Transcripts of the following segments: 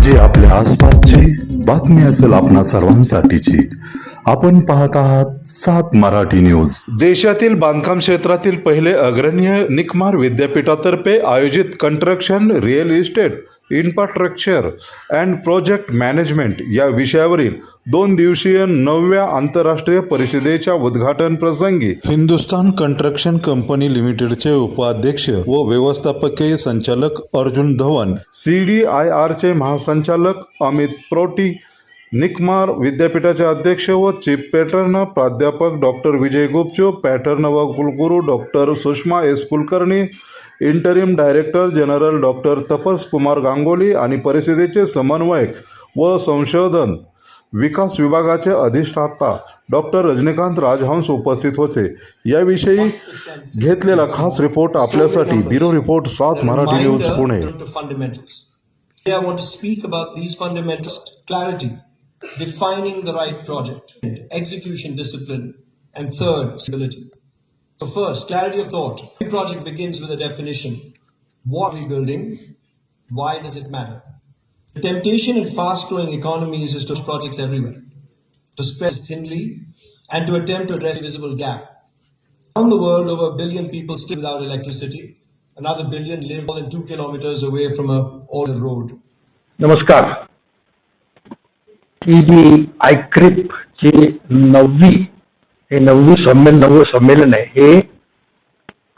म्हणजे आपल्या आसपासची बातमी असेल आपणा सर्वांसाठीची. आपण पाहत आहात सात मराठी न्यूज. देशातील बांधकाम क्षेत्रातील पहिले अग्रणीय निकमार विद्यापीठातर्फे आयोजित construction real estate infrastructure and project management या विषयावरील दोन दिवसीय नवव्या आंतरराष्ट्रीय परिषदेच्या उद्घाटन प्रसंगी हिंदुस्थान कंस्ट्रक्शन कंपनी लिमिटेडचे उपाध्यक्ष व व्यवस्थापकीय संचालक Arjun Dhawan C D I आरचे महासंचालक अमित प्रोटी निकमार विद्यापीठाचे अध्यक्ष व चीफ पॅटर्न प्राध्यापक डॉक्टर विजय गुपचो पॅटर्न व कुलगुरू doctor Sushma S. Kulkarni interim director general doctor Tapas Kumar Ganguly आणि परिषदेचे समन्वयक व संशोधन विकास विभागाचे अधिष्ठाता डॉक्टर रजनीकांत राजहंस उपस्थित होते. याविषयी घेतलेला खास रिपोर्ट आपल्यासाठी ब्युरो रिपोर्ट सात Marathi news Pune. I want to speak about these fundamentals clarity, defining the right project, execution discipline, and third, stability. So first, clarity of thought. Every project begins with a definition. What are we building? Why does it matter? The temptation in fast-growing economies is to projects everywhere, to spread thinly, and to attempt to address a visible gap. Around the world, over a billion people still without electricity. Another billion live more than two kilometers away from a oil road. Namaskar. ही जी ICRIP ची नववी हे नववी संमेलन नववं संमेलन आहे हे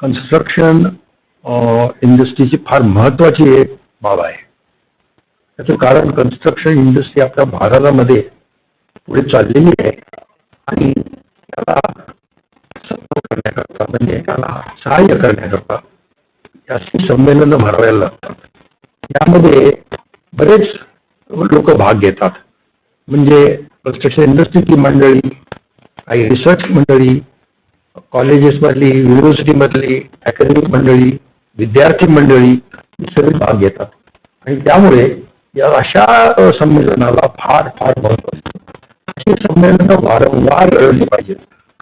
कन्स्ट्रक्शन इंडस्ट्रीची फार महत्वाची एक बाब आहे. त्याचं कारण कन्स्ट्रक्शन इंडस्ट्री आपल्या भारतामध्ये पुढे चाललेली आहे आणि त्याला सपोर्ट करण्याकरता म्हणजे त्याला सहाय्य करण्याकरता अशी संमेलनं भरवायला लागतात. यामध्ये बरेच लोक भाग घेतात. म्हणजे कन्स्ट्रक्शन इंडस्ट्रीची मंडळी काही रिसर्च मंडळी कॉलेजेसमधली युनिव्हर्सिटीमधली अकॅडमिक मंडळी विद्यार्थी मंडळी सगळे भाग घेतात. आणि त्यामुळे या अशा संमेलनाला फार फार महत्त्व असतं अशी संमेलनं वारंवार घडवली पाहिजेत.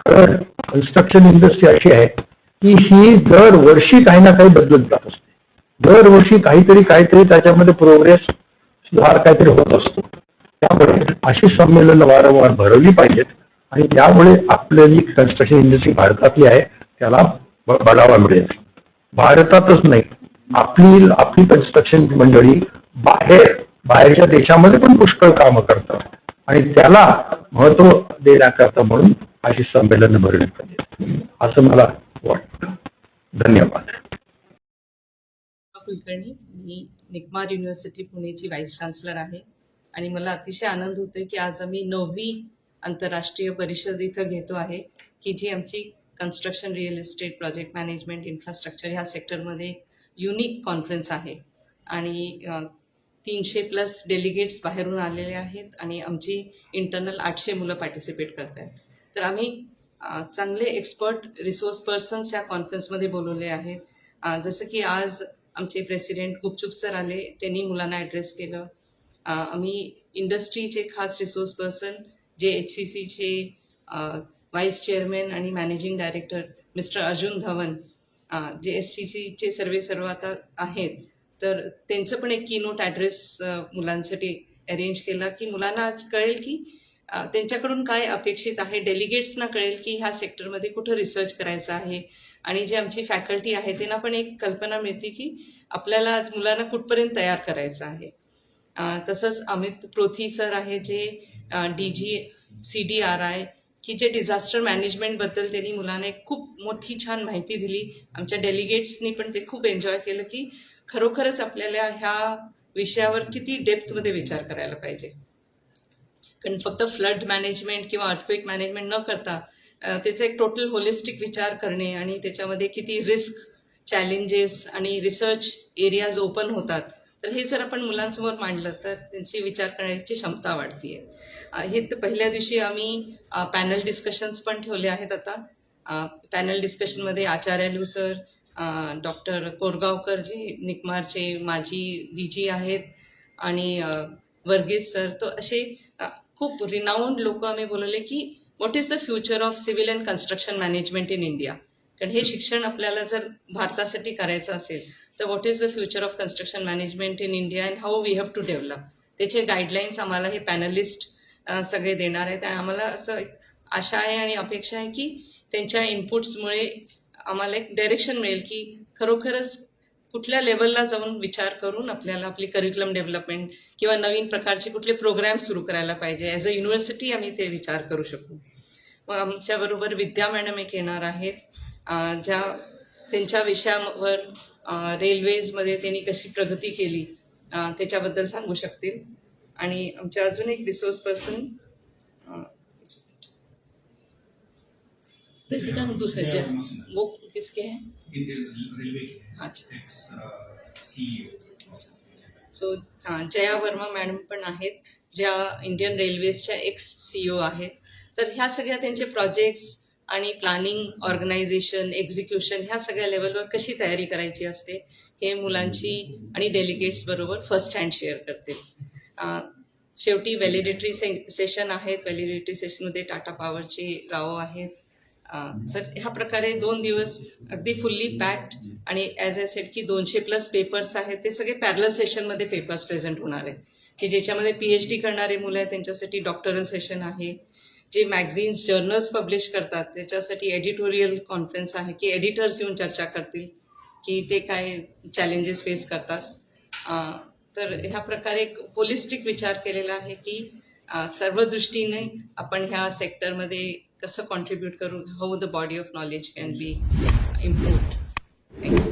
कारण कन्स्ट्रक्शन इंडस्ट्री अशी आहे की ही दरवर्षी काही ना काही बदलत जात असते. दरवर्षी काहीतरी काहीतरी त्याच्यामध्ये प्रोग्रेस सुधार काहीतरी होत असतो. अशी संमेलनं वारंवार भरवली पाहिजेत. आणि त्यामुळे आपली जी कन्स्ट्रक्शन इंडस्ट्री भारतातली आहे त्याला बढावा मिळेल. भारतातच नाही आपली आपली कन्स्ट्रक्शन मंडळी बाहेर बाहेरच्या देशामध्ये पण पुष्कळ कामं करतात. आणि त्याला महत्त्व देण्याकरता म्हणून अशी संमेलनं भरवली पाहिजे असं मला वाटतं. धन्यवाद. कुलकर्णी मी निकमार युनिव्हर्सिटी पुणेची व्हाईस चान्सलर आहे. आणि मला अतिशय आनंद होतोय की आज आम्ही नववी आंतरराष्ट्रीय परिषद इथं घेतो आहे की जी आमची construction real estate project management infrastructure ह्या सेक्टरमध्ये युनिक कॉन्फरन्स आहे. आणि तीनशे प्लस डेलिगेट्स बाहेरून आलेले आहेत आणि आमची इंटरनल आठशे मुलं पार्टिसिपेट करत आहेत तर आम्ही चांगले एक्सपर्ट रिसोर्स पर्सन्स या कॉन्फरन्समध्ये बोलवले आहेत. जसं की आज आमचे प्रेसिडेंट गुपचुप सर आले त्यांनी मुलांना ॲड्रेस केलं. आम्ही इंडस्ट्रीचे खास रिसोर्स पर्सन जे एच सी सीचे व्हाईस चेअरमॅन आणि managing director mister Arjun Dhawan जे एस सी सीचे सर्वे सर्व आता आहेत तर त्यांचं पण एक कीनोट ॲड्रेस मुलांसाठी अरेंज केला की मुलांना आज कळेल की त्यांच्याकडून काय अपेक्षित आहे. डेलिगेट्सना कळेल की ह्या सेक्टरमध्ये कुठं रिसर्च करायचं आहे. आणि जे आमची फॅकल्टी आहे त्यांना पण एक कल्पना मिळते की आपल्याला आज मुलांना कुठपर्यंत तयार करायचं आहे. तसंच अमित प्रोथी सर आहे जे D G C D R I की जे डिझास्टर मॅनेजमेंटबद्दल त्यांनी मुलांना एक खूप मोठी छान माहिती दिली. आमच्या डेलिगेट्सनी पण ते खूप एन्जॉय केलं की खरोखरच आपल्याला ह्या विषयावर किती डेप्थमध्ये विचार करायला पाहिजे. कारण फक्त फ्लड मॅनेजमेंट किंवा अर्थक्वेक मॅनेजमेंट न करता त्याचा एक टोटल होलिस्टिक विचार करणे आणि त्याच्यामध्ये किती रिस्क चॅलेंजेस आणि रिसर्च एरियाज ओपन होतात तर हे जर आपण मुलांसमोर मांडलं तर त्यांची विचार करण्याची क्षमता वाढते हे तर पहिल्या दिवशी आम्ही पॅनल डिस्कशन्स पण ठेवले आहेत आता. पॅनल डिस्कशनमध्ये आचार्यालू सर डॉक्टर कोरगावकर जे निकमारचे माजी डी जी आहेत आणि वर्गीस सर तो असे खूप रिनाऊंड लोक आम्ही बोलवले की what is the future of civil and construction management in India कारण हे शिक्षण आपल्याला जर भारतासाठी करायचं असेल तर what is the future of construction management in India and how we have to develop त्याचे गाईडलाईन्स आम्हाला हे पॅनलिस्ट सगळे देणार आहेत. आणि आम्हाला असं एक आशा आहे आणि अपेक्षा आहे की त्यांच्या इनपुट्समुळे आम्हाला एक डायरेक्शन मिळेल की खरोखरच कुठल्या लेवलला जाऊन विचार करून आपल्याला आपली करिक्युलम डेव्हलपमेंट किंवा नवीन प्रकारचे कुठले प्रोग्राम सुरू करायला पाहिजे. ॲज अ युनिव्हर्सिटी आम्ही ते विचार करू शकू. मग आमच्याबरोबर विद्या मॅडम एक येणार आहेत. ज्या त्यांच्या विषयावर रेल्वेजमध्ये त्यांनी कशी प्रगती केली त्याच्याबद्दल सांगू शकतील? आणि आमच्या अजून एक रिसोर्स पर्सन दूसरे वो किसके हैं? अच्छा. सो जया वर्मा मॅडम पण आहेत ज्या इंडियन रेल्वेजच्या एक्स सीईओ आहेत. तर ह्या सगळ्या त्यांचे प्रोजेक्ट्स आणि प्लॅनिंग ऑर्गनायझेशन एक्झिक्युशन ह्या सगळ्या लेवलवर कशी तयारी करायची असते हे मुलांची आणि डेलिगेट्स बरोबर फर्स्ट हँड शेअर करते शेवटी व्हॅलिडेटरी से सेशन आहेत. व्हॅलिडेटरी सेशनमध्ये टाटा पॉवरचे राव आहेत. तर ह्या प्रकारे दोन दिवस अगदी फुल्ली पॅक्ड आणि ॲज अ सेट की दोनशे प्लस पेपर्स आहेत. ते सगळे पॅरल सेशनमध्ये पेपर्स प्रेझेंट होणार आहेत. की ज्याच्यामध्ये पी एच डी करणारे मुलं आहेत त्यांच्यासाठी डॉक्टरल सेशन आहे. जे मॅगझिन्स जर्नल्स पब्लिश करतात त्याच्यासाठी एडिटोरियल कॉन्फरन्स आहे की एडिटर्स येऊन चर्चा करतील की ते काय चॅलेंजेस फेस करतात. तर ह्या प्रकारे एक होलिस्टिक विचार केलेला आहे की सर्व दृष्टीने आपण ह्या सेक्टरमध्ये कसं कॉन्ट्रीब्यूट करू how the body of knowledge can be improved